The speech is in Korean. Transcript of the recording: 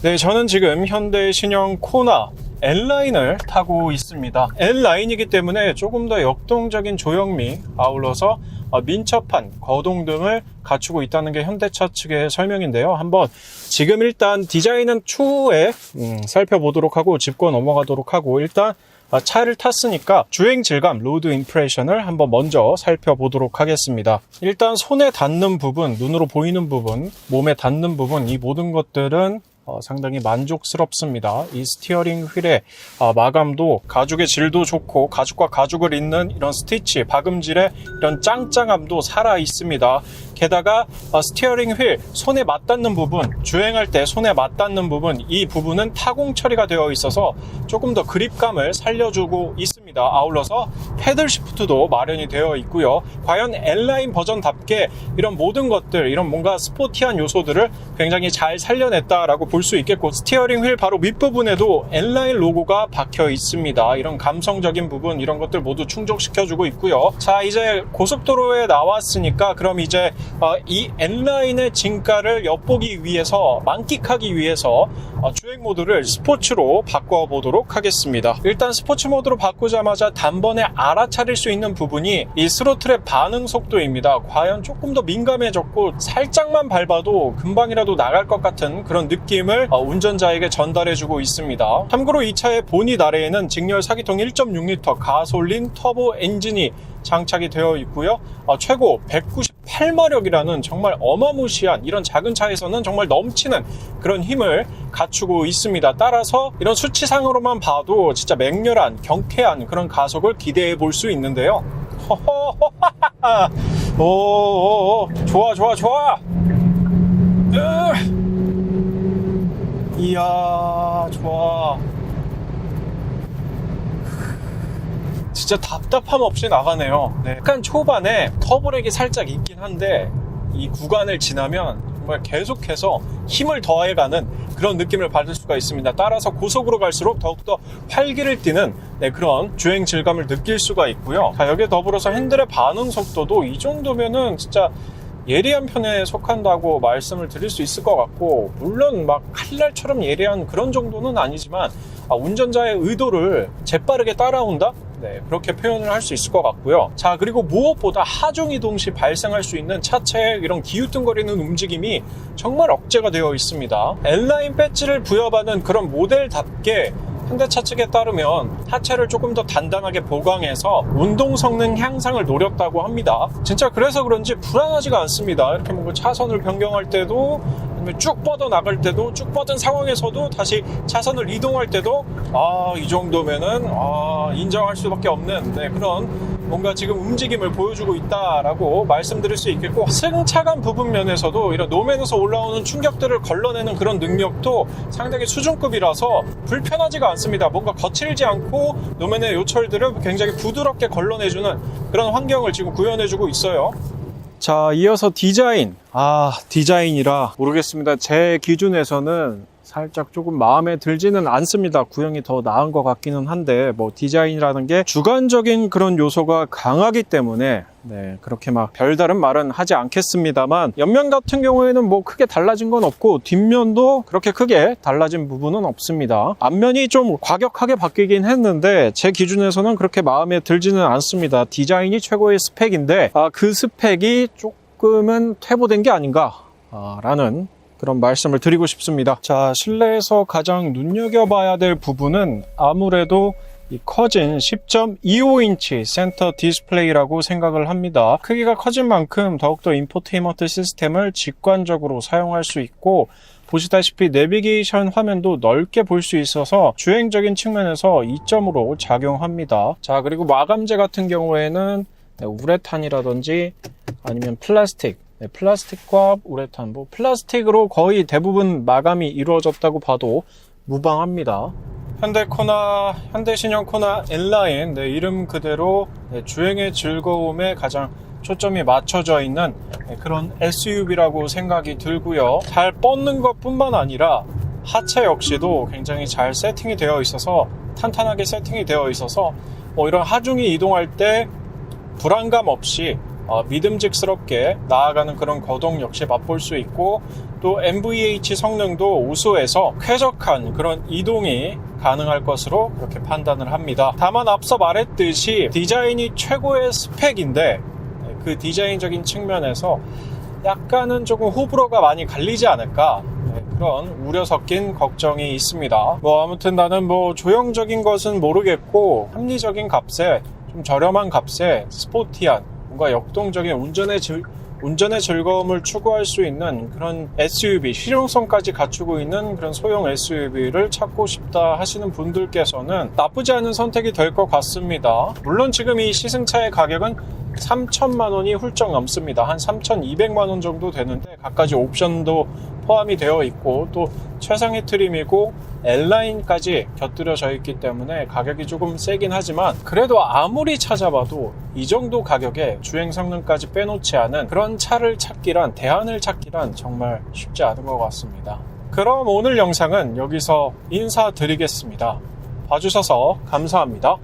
네, 저는 지금 현대 신형 코나 N라인을 타고 있습니다. N라인이기 때문에 조금 더 역동적인 조형미, 아울러서 어, 민첩한 거동 등을 갖추고 있다는 게 현대차 측의 설명인데요. 한번 지금 일단 디자인은 추후에 음, 살펴보도록 하고 짚고 넘어가도록 하고 일단 아, 차를 탔으니까 주행 질감, 로드 임프레션을 한번 먼저 살펴보도록 하겠습니다. 일단 손에 닿는 부분, 눈으로 보이는 부분, 몸에 닿는 부분, 이 모든 것들은 어, 상당히 만족스럽습니다. 이 스티어링 휠의 어, 마감도 가죽의 질도 좋고 가죽과 가죽을 잇는 이런 스티치, 박음질의 이런 짱짱함도 살아 있습니다. 게다가 어, 스티어링 휠 손에 맞닿는 부분, 주행할 때 손에 맞닿는 부분, 이 부분은 타공 처리가 되어 있어서 조금 더 그립감을 살려주고 있습니다. 아울러서 패들 시프트도 마련이 되어 있고요. 과연 N라인 버전답게 이런 모든 것들, 이런 뭔가 스포티한 요소들을 굉장히 잘 살려냈다라고 볼 수 있겠고 스티어링 휠 바로 밑부분에도 N라인 로고가 박혀 있습니다. 이런 감성적인 부분, 이런 것들 모두 충족시켜주고 있고요. 자, 이제 고속도로에 나왔으니까 그럼 이제 어, 이 N라인의 진가를 엿보기 위해서 만끽하기 위해서 어, 주행 모드를 스포츠로 바꿔보도록 하겠습니다. 일단 스포츠 모드로 바꾸자마자 단번에 알아차릴 수 있는 부분이 이 스로틀의 반응 속도입니다. 과연 조금 더 민감해졌고 살짝만 밟아도 금방이라도 나갈 것 같은 그런 느낌을 어, 운전자에게 전달해주고 있습니다. 참고로 이 차의 본닛 아래에는 직렬 사기통 1.6L 가솔린 터보 엔진이 장착이 되어 있고요. 어, 최고 198마력이라는 정말 어마무시한 이런 작은 차에서는 정말 넘치는 그런 힘을 갖추고 있습니다. 따라서 이런 수치상으로만 봐도 진짜 맹렬한 경쾌한 그런 가속을 기대해 볼 수 있는데요. 오, 좋아, 좋아, 좋아. 으. 이야, 좋아. 진짜 답답함 없이 나가네요. 네. 약간 초반에 터보렉이 살짝 있긴 한데 이 구간을 지나면 정말 계속해서 힘을 더해가는 그런 느낌을 받을 수가 있습니다. 따라서 고속으로 갈수록 더욱더 활기를 띠는 네, 그런 주행 질감을 느낄 수가 있고요. 자, 여기에 더불어서 핸들의 반응 속도도 이 정도면은 진짜 예리한 편에 속한다고 말씀을 드릴 수 있을 것 같고 물론 막 칼날처럼 예리한 그런 정도는 아니지만 아, 운전자의 의도를 재빠르게 따라온다? 네, 그렇게 표현을 할 수 있을 것 같고요. 자, 그리고 무엇보다 하중 이동 시 발생할 수 있는 차체의 이런 기우뚱거리는 움직임이 정말 억제가 되어 있습니다. N라인 배지를 부여받은 그런 모델답게 현대차 측에 따르면 하체를 조금 더 단단하게 보강해서 운동 성능 향상을 노렸다고 합니다. 진짜 그래서 그런지 불안하지가 않습니다. 이렇게 뭔가 차선을 변경할 때도 아니면 쭉 뻗어 나갈 때도 쭉 뻗은 상황에서도 다시 차선을 이동할 때도 아 이 정도면은 아 인정할 수밖에 없는 네, 그런 뭔가 지금 움직임을 보여주고 있다라고 말씀드릴 수 있겠고 승차감 부분 면에서도 이런 노면에서 올라오는 충격들을 걸러내는 그런 능력도 상당히 수준급이라서 불편하지가 않습니다. 뭔가 거칠지 않고 노면의 요철들을 굉장히 부드럽게 걸러내주는 그런 환경을 지금 구현해주고 있어요. 자, 이어서 디자인. 아, 디자인이라 모르겠습니다. 제 기준에서는 살짝 조금 마음에 들지는 않습니다. 구형이 더 나은 것 같기는 한데, 뭐, 디자인이라는 게 주관적인 그런 요소가 강하기 때문에, 네, 그렇게 막 별다른 말은 하지 않겠습니다만, 옆면 같은 경우에는 뭐 크게 달라진 건 없고, 뒷면도 그렇게 크게 달라진 부분은 없습니다. 앞면이 좀 과격하게 바뀌긴 했는데, 제 기준에서는 그렇게 마음에 들지는 않습니다. 디자인이 최고의 스펙인데, 아, 그 스펙이 조금은 퇴보된 게 아닌가, 아, 라는 그런 말씀을 드리고 싶습니다. 자, 실내에서 가장 눈여겨봐야 될 부분은 아무래도 이 커진 10.25인치 센터 디스플레이라고 생각을 합니다. 크기가 커진 만큼 더욱더 인포테인먼트 시스템을 직관적으로 사용할 수 있고 보시다시피 내비게이션 화면도 넓게 볼 수 있어서 주행적인 측면에서 이점으로 작용합니다. 자, 그리고 마감재 같은 경우에는 네, 우레탄이라든지 아니면 플라스틱 네, 플라스틱과 우레탄, 뭐 플라스틱으로 거의 대부분 마감이 이루어졌다고 봐도 무방합니다. 현대 코나, 현대 신형 코나 N라인, 네, 이름 그대로 네, 주행의 즐거움에 가장 초점이 맞춰져 있는 네, 그런 SUV라고 생각이 들고요. 잘 뻗는 것 뿐만 아니라 하체 역시도 굉장히 잘 세팅이 되어 있어서 탄탄하게 세팅이 되어 있어서 뭐 이런 하중이 이동할 때 불안감 없이 어, 믿음직스럽게 나아가는 그런 거동 역시 맛볼 수 있고 또 MVH 성능도 우수해서 쾌적한 그런 이동이 가능할 것으로 그렇게 판단을 합니다. 다만 앞서 말했듯이 디자인이 최고의 스펙인데 그 디자인적인 측면에서 약간은 조금 호불호가 많이 갈리지 않을까 네, 그런 우려 섞인 걱정이 있습니다. 뭐 아무튼 나는 뭐 조형적인 것은 모르겠고 합리적인 값에 좀 저렴한 값에 스포티한 뭔가 역동적인 운전의 즐, 운전의 즐거움을 추구할 수 있는 그런 SUV, 실용성까지 갖추고 있는 그런 소형 SUV를 찾고 싶다 하시는 분들께서는 나쁘지 않은 선택이 될 것 같습니다. 물론 지금 이 시승차의 가격은 3천만 원이 훌쩍 넘습니다. 한 3,200만 원 정도 되는데 갖가지 옵션도 포함이 되어 있고 또 최상의 트림이고 L라인까지 곁들여져 있기 때문에 가격이 조금 세긴 하지만 그래도 아무리 찾아봐도 이 정도 가격에 주행 성능까지 빼놓지 않은 그런 차를 찾기란 대안을 찾기란 정말 쉽지 않은 것 같습니다. 그럼 오늘 영상은 여기서 인사드리겠습니다. 봐주셔서 감사합니다.